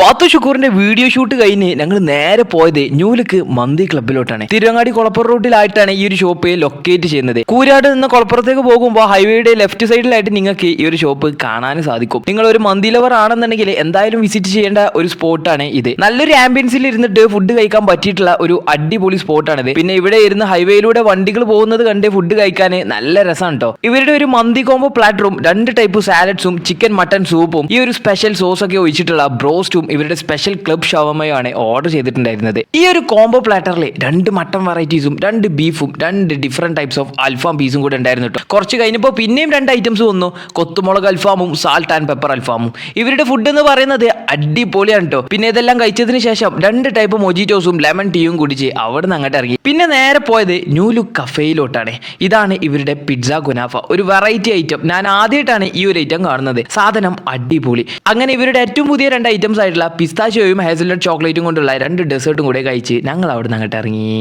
പാത്തു ഷുക്കൂറിന്റെ video shoot കഴിഞ്ഞ് ഞങ്ങൾ നേരെ പോയത് ന്യൂലിക്ക് മന്തി ക്ലബിലോട്ടാണ് തിരുവങ്ങാടി കൊളപ്പുറ റൂട്ടിലായിട്ടാണ് ഈ ഒരു ഷോപ്പ് ലൊക്കേറ്റ് ചെയ്യുന്നത്. കൂരാട് നിന്ന് കൊളപ്പുറത്തേക്ക് പോകുമ്പോൾ ഹൈവേയുടെ ലെഫ്റ്റ് സൈഡിലായിട്ട് നിങ്ങൾക്ക് ഈ ഒരു ഷോപ്പ് കാണാൻ സാധിക്കും. നിങ്ങൾ ഒരു മന്തി ലവർ ആണെന്നുണ്ടെങ്കിൽ എന്തായാലും വിസിറ്റ് ചെയ്യേണ്ട ഒരു സ്പോട്ടാണ് ഇത്. നല്ലൊരു ആംബിയൻസിൽ ഇരുന്നിട്ട് ഫുഡ് കഴിക്കാൻ പറ്റിയിട്ടുള്ള ഒരു അടിപൊളി സ്പോട്ടാണിത് പിന്നെ ഇവിടെ ഇരുന്ന് ഹൈവേയിലൂടെ വണ്ടികൾ പോകുന്നത് കണ്ട് ഫുഡ് കഴിക്കാൻ നല്ല രസമാണ് കേട്ടോ ഇവരുടെ ഒരു മന്തി കോംബോ പ്ലാറ്ററും രണ്ട് ടൈപ്പ് സാലഡ്സും ചിക്കൻ മട്ടൺ സൂപ്പും ഈ ഒരു സ്പെഷ്യൽ സോസ് ഒക്കെ ഒഴിച്ചിട്ടുള്ള ബ്രോസ്റ്റും ഇവരുടെ സ്പെഷ്യൽ ക്ലബ് ഷവമയാണ് ഓർഡർ ചെയ്തിട്ടുണ്ടായിരുന്നത്. ഈ ഒരു കോംബോ പ്ലാറ്ററിൽ രണ്ട് മട്ടൺ വെറൈറ്റീസും രണ്ട് ബീഫും രണ്ട് ഡിഫറെന്റ് ടൈപ്സ് ഓഫ് അൽഫാം പീസും കൂടെ ഉണ്ടായിരുന്നു കേട്ടോ കുറച്ച് കഴിഞ്ഞപ്പോൾ പിന്നെയും രണ്ട് ഐറ്റംസ് വന്നു. കൊത്തുമുളക് അൽഫാമും സാൾട്ട് ആൻഡ് പെപ്പർ അൽഫാമും ഇവരുടെ ഫുഡ് എന്ന് പറയുന്നത് അടിപൊളിയാണ് കേട്ടോ പിന്നെ ഇതെല്ലാം കഴിച്ചതിന് ശേഷം രണ്ട് ടൈപ്പ് മൊജിറ്റോസും ലെമൺ ടീയും കുടിച്ച് അവിടെ നിന്ന് അങ്ങോട്ട് ഇറങ്ങി. പിന്നെ നേരെ പോയത് ന്യൂ കഫേയിലോട്ടാണ് ഇതാണ് ഇവരുടെ പിസ്സ ഗുനാഫ ഒരു വെറൈറ്റി ഐറ്റം ഞാൻ ആദ്യമായിട്ടാണ് ഈ ഒരു ഐറ്റം കാണുന്നത്. സാധനം അടിപൊളി. അങ്ങനെ ഇവരുടെ ഏറ്റവും പുതിയ രണ്ട് ഐറ്റംസ് ആയിട്ടുള്ള പിസ്താച്ചോയും ഹേസൽനട്ട് ചോക്ലേറ്റും കൊണ്ടുള്ള രണ്ട് ഡെസേർട്ടും കൂടെ കഴിച്ച് ഞങ്ങൾ അവിടെ നിന്ന് അങ്ങോട്ട് ഇറങ്ങി.